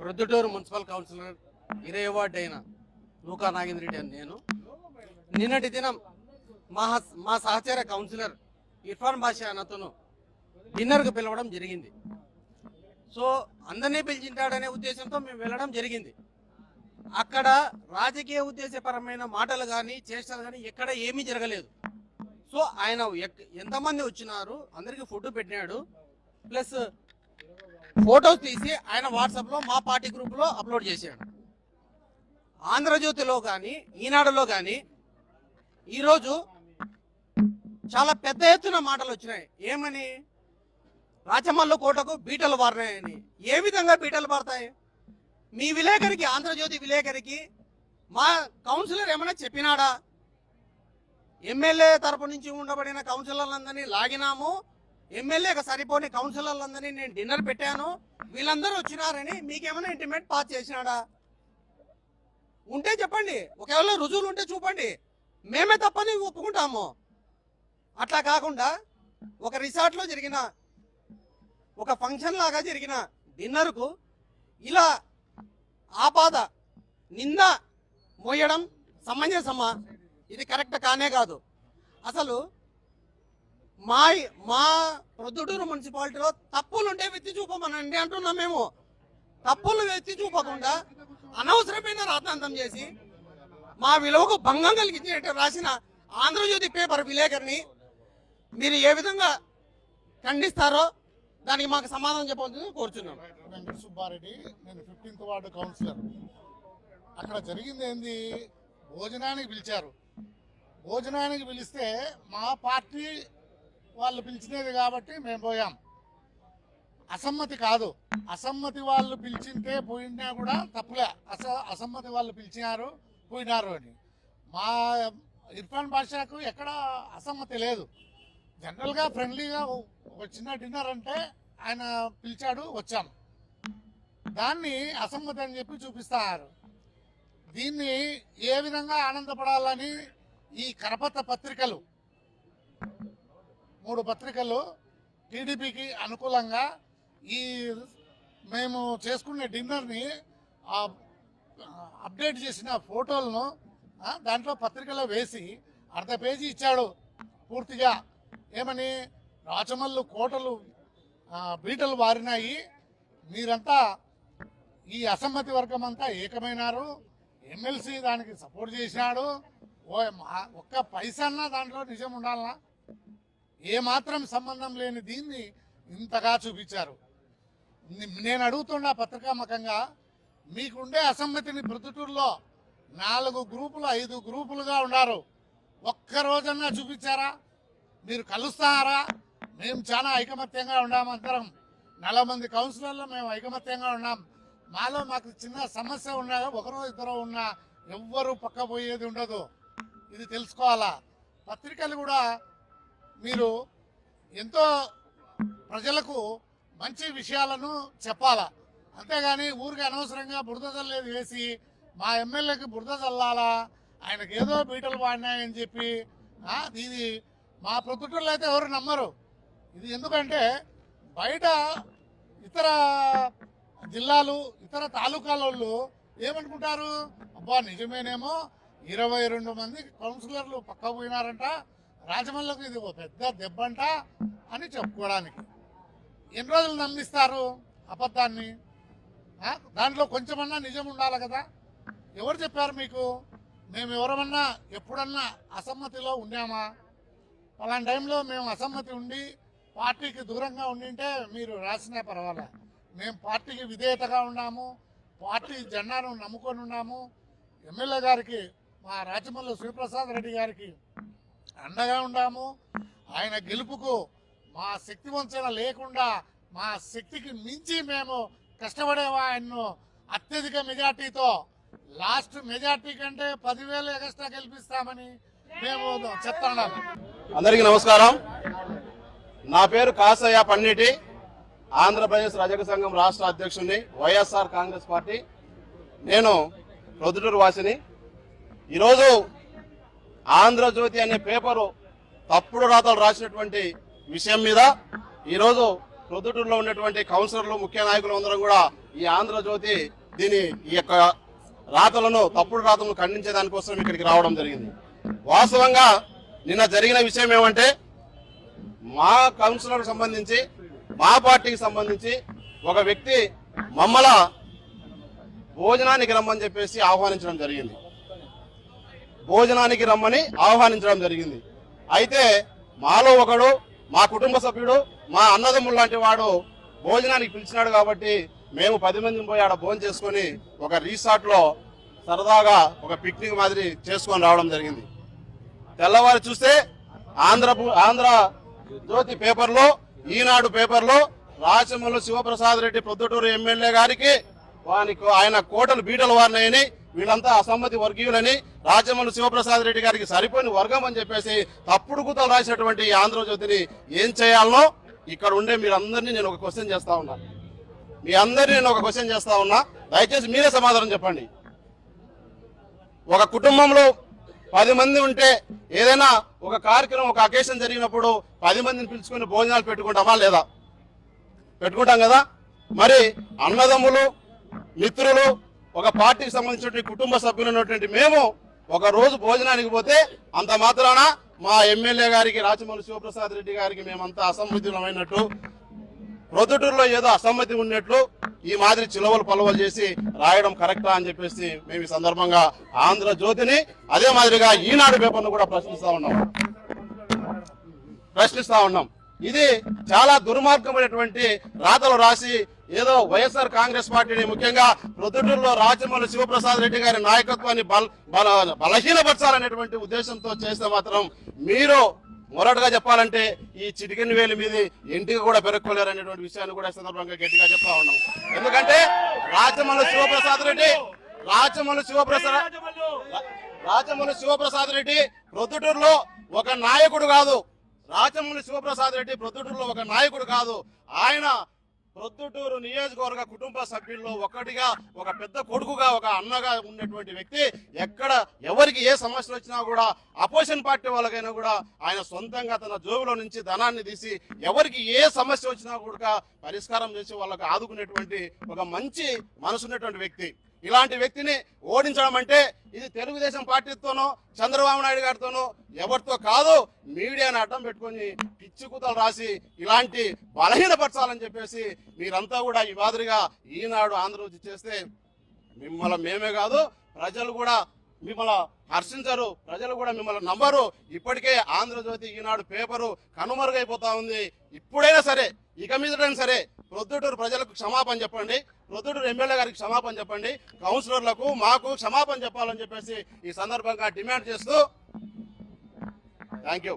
Proddatur municipal councillor ఇరవై ward అయిన నూకా నాగేంద్ర రెడ్డి అని నేను. నిన్నటి దినం మా మా సహచర కౌన్సిలర్ ఇర్ఫాన్ బాషా అతను డిన్నర్కు పిలవడం జరిగింది. సో అందరినీ పిలిచింటాడనే ఉద్దేశంతో మేము వెళ్ళడం జరిగింది. అక్కడ రాజకీయ ఉద్దేశపరమైన మాటలు కానీ చేష్టలు కానీ ఎక్కడ ఏమీ జరగలేదు. సో ఆయన ఎక్- ఎంతమంది వచ్చినారు అందరికీ ఫుడ్ పెట్టినాడు. ప్లస్ ఫొటోస్ తీసి ఆయన వాట్సాప్లో మా పార్టీ గ్రూప్లో అప్లోడ్ చేశాడు. ఆంధ్రజ్యోతిలో కానీ ఈనాడులో కానీ ఈరోజు చాలా పెద్ద ఎత్తున మాటలు వచ్చినాయి. ఏమని? రాచమల్లు కోటకు బీటలు పారినాయని ఏ విధంగా బీటలు పారుతాయి మీ విలేకరికి ఆంధ్రజ్యోతి విలేకరికి మా కౌన్సిలర్ ఏమైనా చెప్పినాడా? ఎమ్మెల్యే తరపు నుంచి ఉండబడిన కౌన్సిలర్లందరినీ లాగినాము. ఎమ్మెల్యేకి సరిపోని కౌన్సిలర్లందరినీ నేను డిన్నర్ పెట్టాను. వీళ్ళందరూ వచ్చినారని మీకేమైనా ఇంటిమేట్ పాస్ చేసినాడా? ఉంటే చెప్పండి. ఒకవేళ రుజువులు ఉంటే చూపండి. మేమే తప్పని ఒప్పుకుంటాము. అట్లా కాకుండా ఒక రిసార్ట్లో జరిగిన ఒక ఫంక్షన్ లాగా జరిగిన డిన్నర్కు ఇలా ఆపాద నింద మోయడం సమంజసమా? ఇది కరెక్ట్ కానే కాదు. అసలు మా మా ప్రొద్దుటూరు మున్సిపాలిటీలో తప్పులు ఉంటే వెత్తి చూపమనండి అంటున్నాం మేము. తప్పులు వెత్తి చూపకుండా అనవసరమైన రాతాంతం చేసి మా విలువకు భంగం కలిగించేట్టు రాసిన ఆంధ్రజ్యోతి పేపర్ విలేకరిని మీరు ఏ విధంగా ఖండిస్తారో దానికి మాకు సమాధానం చెప్పవలసింది కోరుచున్నాం. వెంకట సుబ్బారెడ్డి నేను ఫిఫ్టీన్త్ వార్డు కౌన్సిలర్. అక్కడ జరిగింది ఏంది? భోజనానికి పిలిచారు. భోజనానికి పిలిస్తే మా పార్టీ వాళ్ళు పిలిచినది కాబట్టి మేము పోయాం. అసమ్మతి కాదు. అసమ్మతి వాళ్ళు పిలిచింటే పోయినా కూడా తప్పులే. అస అసమ్మతి వాళ్ళు పిలిచినారు పోయినారు అని. మా ఇర్ఫాన్ బాషాకు ఎక్కడ అసమ్మతి లేదు. జనరల్గా ఫ్రెండ్లీగా వచ్చిన డిన్నర్ అంటే ఆయన పిలిచాడు వచ్చాం. దాన్ని అసమ్మతి అని చెప్పి చూపిస్తారు. దీన్ని ఏ విధంగా ఆనందపడాలని ఈ కరపత్ర పత్రికలు మూడు పత్రికలు టీడీపీకి అనుకూలంగా ఈ మేము చేసుకునే డిన్నర్ని అప్డేట్ చేసిన ఫోటోలను దాంట్లో పత్రికలో వేసి అర్ధ పేజీ ఇచ్చాడు పూర్తిగా. ఏమని? రాచమల్లు కోటలు బీటలు వారినాయి. మీరంతా ఈ అసమ్మతి వర్గం అంతా ఏకమైనారు. ఎమ్మెల్సీ దానికి సపోర్ట్ చేసినాడు. ఓ మా- ఒక్క పైసన్నా దాంట్లో నిజం ఉండాలనా? ఏమాత్రం సంబంధం లేని దీన్ని ఇంతగా చూపించారు. నేను అడుగుతున్న పత్రికామకంగా మీకుండే అసమ్మతిని ప్రొద్దుటూరులో నాలుగు గ్రూపులు ఐదు గ్రూపులుగా ఉన్నారు. ఒక్క రోజన్నా చూపించారా? మీరు కలుస్తారా? మేము చాలా ఐకమత్యంగా ఉన్నాం అందరం. నలభై మంది కౌన్సిలర్లో మేము ఐకమత్యంగా ఉన్నాం. మాలో మాకు చిన్న సమస్య ఉన్నా ఒకరో ఇద్దరు ఉన్నా ఎవ్వరూ పక్కపోయేది ఉండదు. ఇది తెలుసుకోవాలా? పత్రికలు కూడా మీరు ఎంతో ప్రజలకు మంచి విషయాలను చెప్పాలా? అంతేగాని ఊరికి అనవసరంగా బురద చల్లేది వేసి మా ఎమ్మెల్యేకి బురద చల్లాలా ఆయనకి ఏదో బీటలు పాడినాయని చెప్పి ఇది మా ప్రొద్దుటూరులో అయితే ఎవరు నమ్మరు. ఇది ఎందుకంటే బయట ఇతర జిల్లాలు ఇతర తాలూకాల వాళ్ళు ఏమనుకుంటారు? అబ్బా నిజమేనేమో. ఇరవై రెండు మంది కౌన్సిలర్లు పక్క పోయినారంట. రాజమల్లకు ఇది ఒక పెద్ద దెబ్బంట అని చెప్పుకోవడానికి. ఎన్ని రోజులు నమ్మిస్తారు అబద్ధాన్ని? దాంట్లో కొంచెమన్నా నిజం ఉండాలి కదా. ఎవరు చెప్పారు మీకు? మేము ఎవరమన్నా ఎప్పుడన్నా అసమ్మతిలో ఉన్నామా అలాంటి టైంలో మేము అసమ్మతి ఉండి పార్టీకి దూరంగా ఉండింటే మీరు రాసినా పర్వాలే. మేము పార్టీకి విధేయతగా ఉన్నాము పార్టీ జెండాను నమ్ముకొని ఉన్నాము. ఎమ్మెల్యే గారికి మా రాజమల్లు శివప్రసాద్ రెడ్డి గారికి అండగా ఉన్నాము ఆయన గెలుపుకు మా శక్తి వంచన లేకుండా మా శక్తికి మించి మేము కష్టపడే ఆయన్ను అత్యధిక మెజార్టీతో లాస్ట్ మెజార్టీ కంటే పదివేలు ఎక్స్ట్రా గెలిపిస్తామని మేము చెప్తున్నాము అందరికీ నమస్కారం. నా పేరు కాసయ్య పన్నిటి ఆంధ్రప్రదేశ్ రజక సంఘం రాష్ట్ర అధ్యక్షుడిని వైఎస్ఆర్ కాంగ్రెస్ పార్టీ. నేను ప్రొద్దుటూరు వాసిని. ఈరోజు ఆంధ్రజ్యోతి అనే పేపరు తప్పుడు రాతలు రాసినటువంటి విషయం మీద ఈరోజు ప్రొద్దుటూరులో ఉన్నటువంటి కౌన్సిలర్లు ముఖ్య నాయకులు అందరం కూడా ఈ ఆంధ్రజ్యోతి దీని ఈ యొక్క రాతలను తప్పుడు రాతలను ఖండించే దానికోసం ఇక్కడికి రావడం జరిగింది. వాస్తవంగా నిన్న జరిగిన విషయం ఏమంటే మా కౌన్సిలర్ సంబంధించి మా పార్టీకి సంబంధించి ఒక వ్యక్తి మమ్మల భోజనానికి రమ్మని చెప్పేసి ఆహ్వానించడం జరిగింది. భోజనానికి రమ్మని ఆహ్వానించడం జరిగింది. అయితే మాలో ఒకడు మా కుటుంబ సభ్యుడు మా అన్నదమ్ముడు లాంటి వాడు భోజనానికి పిలిచినాడు కాబట్టి మేము పది మందిని పోయి ఆడ భోజనం చేసుకొని ఒక రీసార్ట్లో సరదాగా ఒక పిక్నిక్ మాదిరి చేసుకొని రావడం జరిగింది. తెల్లవారు చూస్తే ఆంధ్ర ఆంధ్ర జ్యోతి పేపర్లో ఈనాడు పేపర్లో రాచమల్లు శివప్రసాద్ రెడ్డి ప్రొద్దుటూరు ఎమ్మెల్యే గారికి వానికి ఆయన కోటలు బీటలు వారినాయని వీళ్ళంతా అసమ్మతి వర్గీయులని రాజమల్లు శివప్రసాద్ రెడ్డి గారికి సరిపోయిన వర్గం అని చెప్పేసి తప్పుడు కూతలు రాసినటువంటి ఈ ఆంధ్రజ్యోతిని ఏం చేయాలనో ఇక్కడ ఉండే మీరందరినీ నేను ఒక క్వశ్చన్ చేస్తా ఉన్నా. మీ అందరినీ నేను ఒక క్వశ్చన్ చేస్తా ఉన్నా. దయచేసి మీరే సమాధానం చెప్పండి. ఒక కుటుంబంలో పది మంది ఉంటే ఏదైనా ఒక కార్యక్రమం ఒక అకేషన్ జరిగినప్పుడు పది మందిని పిలుచుకుని భోజనాలు పెట్టుకుంటామా లేదా? పెట్టుకుంటాం కదా. మరి అన్నదమ్ములు మిత్రులు ఒక పార్టీకి సంబంధించినటువంటి కుటుంబ సభ్యులు ఉన్నటువంటి మేము ఒక రోజు భోజనానికి పోతే అంత మాత్రాన మా ఎమ్మెల్యే గారికి రాచమల్లి శివప్రసాద్ రెడ్డి గారికి మేమంతా అసమ్మతులమైనట్టు ప్రొద్దుటూరులో ఏదో అసమ్మతి ఉన్నట్లు ఈ మాదిరి చిలవలు పొలవలు చేసి రాయడం కరెక్టా అని చెప్పేసి మేము ఈ సందర్భంగా ఆంధ్ర జ్యోతిని అదే మాదిరిగా ఈనాడు పేపర్ను కూడా ప్రశ్నిస్తా ఉన్నాం. ప్రశ్నిస్తా ఉన్నాం. ఇది చాలా దుర్మార్గమైనటువంటి రాతలు రాసి ఏదో వైఎస్ఆర్ కాంగ్రెస్ పార్టీని ముఖ్యంగా ప్రొద్దుటూరులో రాజమౌళి శివప్రసాద్ రెడ్డి గారి నాయకత్వాన్ని బల బల- బలహీనపరచాలనేటువంటి ఉద్దేశంతో చేస్తే మాత్రం మీరు మొరటగా చెప్పాలంటే ఈ చిటికెన్ వేలి మీద ఇంటికి కూడా పెరుక్కోలేరు అనేటువంటి విషయాన్ని కూడా సందర్భంగా గట్టిగా చెప్తా ఉన్నాం. ఎందుకంటే రాజమౌళి శివప్రసాద్ రెడ్డి రాజమౌళి శివప్రసాద్ రాజమౌళి శివప్రసాద్ రెడ్డి ప్రొద్దుటూరులో ఒక నాయకుడు కాదు. రాజమౌళి శివప్రసాద్ రెడ్డి ప్రొద్దుటూరులో ఒక నాయకుడు కాదు. ఆయన ప్రొద్దుటూరు నియోజకవర్గ కుటుంబ సభ్యుల్లో ఒకటిగా ఒక పెద్ద కొడుకుగా ఒక అన్నగా ఉన్నటువంటి వ్యక్తి ఎక్కడ ఎవరికి ఏ సమస్యలు వచ్చినా కూడా అపోజిషన్ పార్టీ వాళ్ళకైనా కూడా ఆయన సొంతంగా తన జోబులో నుంచి ధనాన్ని తీసి ఎవరికి ఏ సమస్య వచ్చినా కూడా పరిష్కారం చేసి వాళ్ళకు ఆదుకునేటువంటి ఒక మంచి మనసున్నటువంటి వ్యక్తి. ఇలాంటి వ్యక్తిని ఓడించడం అంటే ఇది తెలుగుదేశం పార్టీతోనో చంద్రబాబు నాయుడు గారితోనో ఎవరితో కాదు మీడియాని అడ్డం పెట్టుకొని పిచ్చి కూతలు రాసి ఇలాంటి బలహీనపరచాలని చెప్పేసి మీరంతా కూడా ఈ మాదిరిగా ఈనాడు ఆంధ్రజ్యోతి చేస్తే మిమ్మల్ని మేమే కాదు ప్రజలు కూడా మిమ్మల్ని హర్షించరు. ప్రజలు కూడా మిమ్మల్ని నమ్మరు. ఇప్పటికే ఆంధ్రజ్యోతి ఈనాడు పేపరు కనుమరుగైపోతా ఉంది. ఇప్పుడైనా సరే ఇక మీదటైనా సరే ప్రొద్దుటూరు ప్రజలకు క్షమాపణ చెప్పండి. ప్రొద్దుటూరు ఎమ్మెల్యే గారికి క్షమాపణ చెప్పండి. కౌన్సిలర్లకు మాకు క్షమాపణ చెప్పాలని చెప్పేసి ఈ సందర్భంగా డిమాండ్ చేస్తూ థ్యాంక్ యూ.